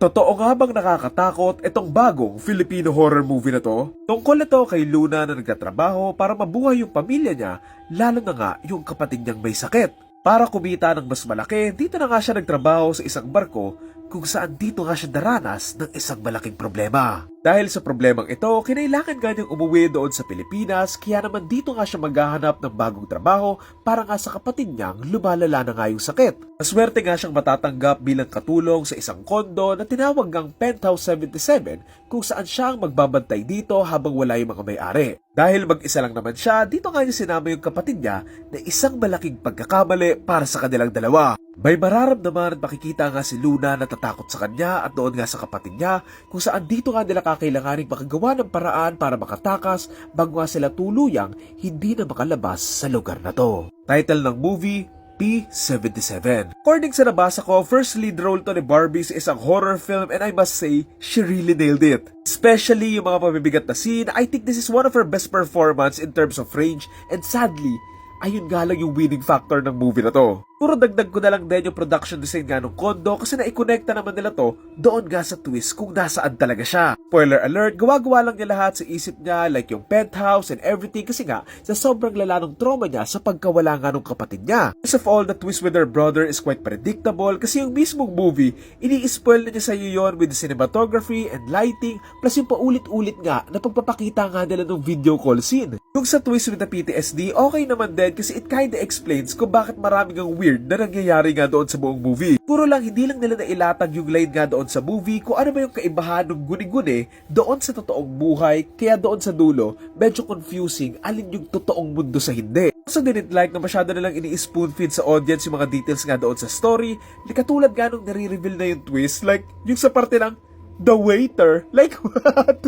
Totoo nga bang nakakatakot itong bagong Filipino horror movie na to? Tungkol ito kay Luna na nagtatrabaho para mabuhay yung pamilya niya, lalo na nga yung kapatid niyang may sakit. Para kumita ng mas malaki, dito na nga siya nagtrabaho sa isang barko kung saan dito nga siya daranas ng isang malaking problema. Dahil sa problemang ito, kinailangan nga niyang umuwi doon sa Pilipinas kaya naman dito nga siya maghahanap ng bagong trabaho para nga sa kapatid niyang lumalala na nga yung sakit. Maswerte nga siyang matatanggap bilang katulong sa isang kondo na tinawag ngang Penthouse 77 kung saan siya ang magbabantay dito habang wala yung mga may-ari. Dahil mag-isa lang naman siya, dito nga niya sinama yung kapatid niya na isang malaking pagkakamali para sa kanilang dalawa. May mararamdaman at makikita nga si Luna na tatakot sa kanya at doon nga sa kapatid niya kung saan dito nga nila kakailanganing makagawa ng paraan para makatakas bago nga sila tuluyang hindi na makalabas sa lugar na to. Title ng movie, P77. According sa nabasa ko, first lead role to ni Barbie sa isang horror film and I must say, she really nailed it. Especially yung mga pabibigat na scene, I think this is one of her best performance in terms of range and sadly, ayun nga lang yung winning factor ng movie na to. Puro dagdag ko na lang din yung production design nga ng kondo kasi naikonekta naman nila to doon nga sa twist kung nasaan talaga siya. Spoiler alert, gawa-gawa lang niya lahat sa isip niya like yung penthouse and everything kasi nga sa sobrang lala ng trauma niya sa pagkawala nga ng kapatid niya. First of all, the twist with her brother is quite predictable kasi yung mismong movie, ini-spoil na niya sa iyo yon with the cinematography and lighting plus yung paulit-ulit nga na pagpapakita nga nila ng video call scene. Yung sa twist with the PTSD, okay naman din kasi it kinda explains kung bakit maraming ang weird na nangyayari nga doon sa buong movie. Puro lang hindi lang nila nailatag yung line nga doon sa movie kung ano ba yung kaibahan ng guni-guni doon sa totoong buhay kaya doon sa dulo medyo confusing alin yung totoong mundo sa hindi. Also didn't like na masyado nalang ini-spoon feed sa audience yung mga details nga doon sa story katulad nga nung nare-reveal na yung twist like yung sa parte lang The waiter? Like what?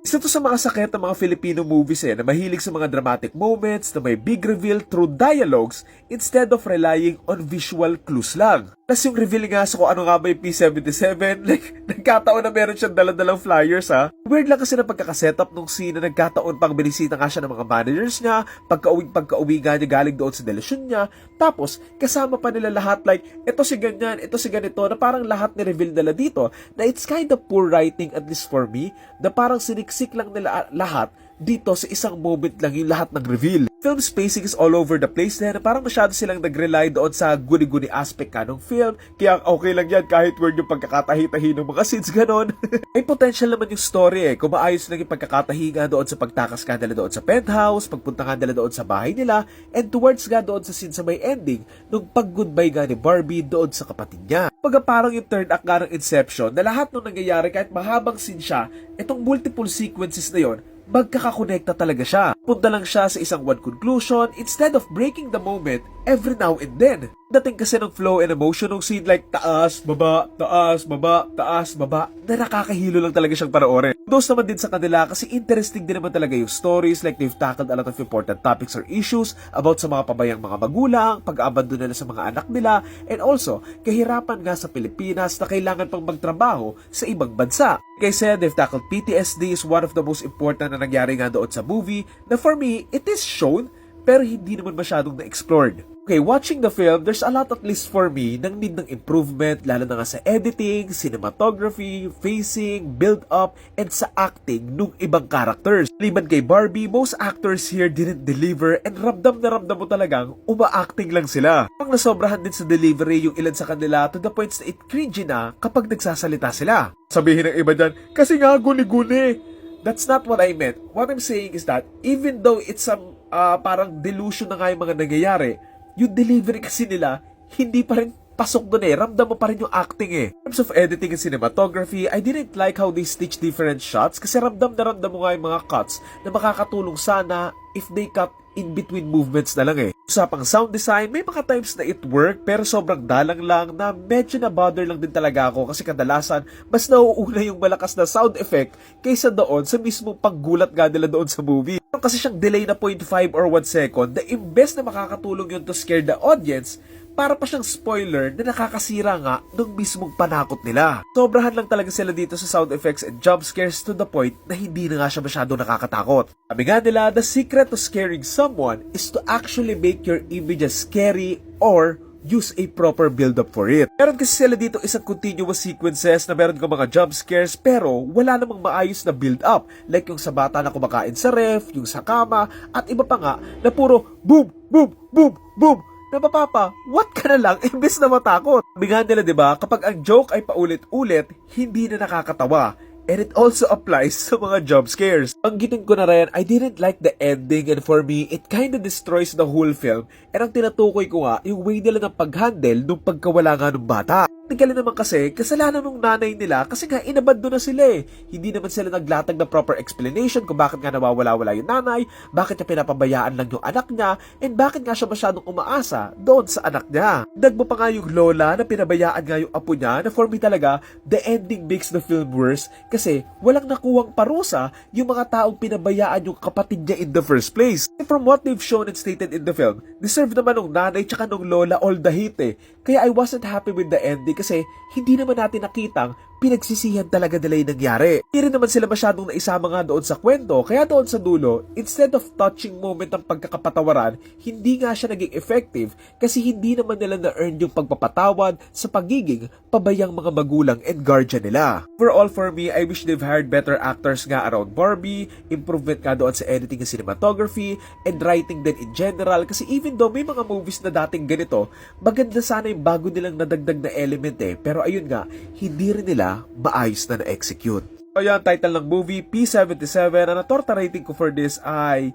Isa to sa mga sakit ng mga Filipino movies eh, na mahilig sa mga dramatic moments na may big reveal through dialogues instead of relying on visual clues lang. Plus yung reveal nga sa kung ano nga ba yung P77, like, nagkataon na meron siyang daladalang flyers ha. Weird lang kasi na pagkakasetup nung scene na nagkataon pang binisita nga siya ng mga managers niya, pagka-uwi, pagka-uwi nga niya galing doon sa delusyon niya, tapos kasama pa nila lahat like, ito si ganyan, ito si ganito, na parang lahat ni-reveal nila dito, na it's kind of poor writing at least for me, na parang siniksik lang nila lahat dito sa isang moment lang yung lahat ng reveal. Film spacing is all over the place na parang masyado silang nag-rely doon sa guni-guni aspect ka ng film, kaya okay lang yan kahit weird yung pagkakatahi-tahi ng mga scenes ganon. May potential naman yung story eh, kung maayos lang yung pagkakatahi nga doon sa pagtakas nga nila doon sa penthouse, pagpunta nga nila doon sa bahay nila, and towards nga doon sa scene sa may ending, nung pag-goodbye nga ni Barbie doon sa kapatid niya. Pagka parang yung third act nga ng Inception, na lahat nung nangyayari kahit mahabang scene siya, itong multiple sequences na yon magkakakonekta talaga siya. Punta lang siya sa isang one conclusion instead of breaking the moment every now and then. Dating kasi ng flow and emotion ng scene like taas, baba, taas, baba, taas, baba, na nakakahilo lang talaga siyang panoorin. Those naman din sa kanila kasi interesting din naman talaga yung stories like they've tackled a lot of important topics or issues about sa mga pabayang mga magulang, pag-abandon nila sa mga anak nila, and also kahirapan nga sa Pilipinas na kailangan pang magtrabaho sa ibang bansa. Like said, they've tackled PTSD is one of the most important na nangyari nga doon sa movie na for me, it is shown pero hindi naman masyadong na-explored. Okay, watching the film, there's a lot at least for me ng need ng improvement lalo na nga sa editing, cinematography, facing, build-up, and sa acting ng ibang characters. Liban kay Barbie, most actors here didn't deliver and ramdam na ramdam mo talagang uma-acting lang sila. Pang nasobrahan din sa delivery yung ilan sa kanila to the points na it cringy na kapag nagsasalita sila. Sabihin ng iba dyan, kasi nga guni-guni. That's not what I meant. What I'm saying is that even though it's some uh, parang delusion na nga yung mga nangyayari, yung delivery kasi nila, hindi pa rin pasok doon eh. Ramdam mo pa rin yung acting eh. In terms of editing and cinematography, I didn't like how they stitch different shots kasi ramdam na ramdam mo nga yung mga cuts na makakatulong sana if they cut in between movements na lang eh. Usapang sound design, may mga times na it work pero sobrang dalang lang na medyo na bother lang din talaga ako kasi kadalasan mas nauuna yung malakas na sound effect kaysa doon sa mismong paggulat nga nila doon sa movie. Meron kasi siyang delay na 0.5 or 1 second na imbes na makakatulong yun to scare the audience, para pa siyang spoiler na nakakasira nga ng mismong panakot nila. Sobrahan lang talaga sila dito sa sound effects and jump scares to the point na hindi na nga siya masyado nakakatakot. Sabi nga nila, the secret to scaring someone is to actually make your images scary or use a proper build-up for it. Meron kasi sila dito isang continuous sequences na meron ka mga jump scares pero wala namang maayos na build-up. Like yung sa bata na kumakain sa ref, yung sa kama, at iba pa nga na puro boom, boom, boom, boom. Na mapapa, what ka na lang imbes na matakot? Sabi nila 'di ba, kapag ang joke ay paulit-ulit, hindi na nakakatawa. And it also applies sa mga jump scares. Banggitin ko na rin, I didn't like the ending and for me, it kinda destroys the whole film. And ang tinatukoy ko nga, yung way nila ng pag-handle nung pagkawala nga ng bata. Technically naman kasi, kasalanan ng nanay nila kasi nga inabando na sila eh. Hindi naman sila naglatag ng proper explanation kung bakit nga nawawala-wala yung nanay, bakit niya pinapabayaan lang yung anak niya, and bakit nga siya masyadong umaasa doon sa anak niya. Dagmo pa nga yung lola na pinabayaan nga yung apo niya na for me talaga, the ending makes the film worse kasi walang nakuwang parusa yung mga taong pinabayaan yung kapatid niya in the first place. And from what they've shown and stated in the film, deserve naman ng nanay tsaka ng lola all the hate eh. Kaya I wasn't happy with the ending kasi hindi naman natin nakitang pinagsisihan talaga nila yung nangyari. Hindi rin naman sila masyadong naisama nga doon sa kwento, kaya doon sa dulo, instead of touching moment ng pagkakapatawaran, hindi nga siya naging effective kasi hindi naman nila na-earn yung pagpapatawad sa pagiging pabayang mga magulang and guardian nila. Overall for me, I wish they've hired better actors nga around Barbie, improvement nga doon sa editing and cinematography, and writing din in general kasi even though may mga movies na dating ganito, maganda sana yung bago nilang nadagdag na element eh. Pero ayun nga, hindi rin nila maayos na na-execute. So yan, title ng movie, P77, and ang torta rating ko for this ay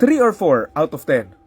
3 or 4 out of 10.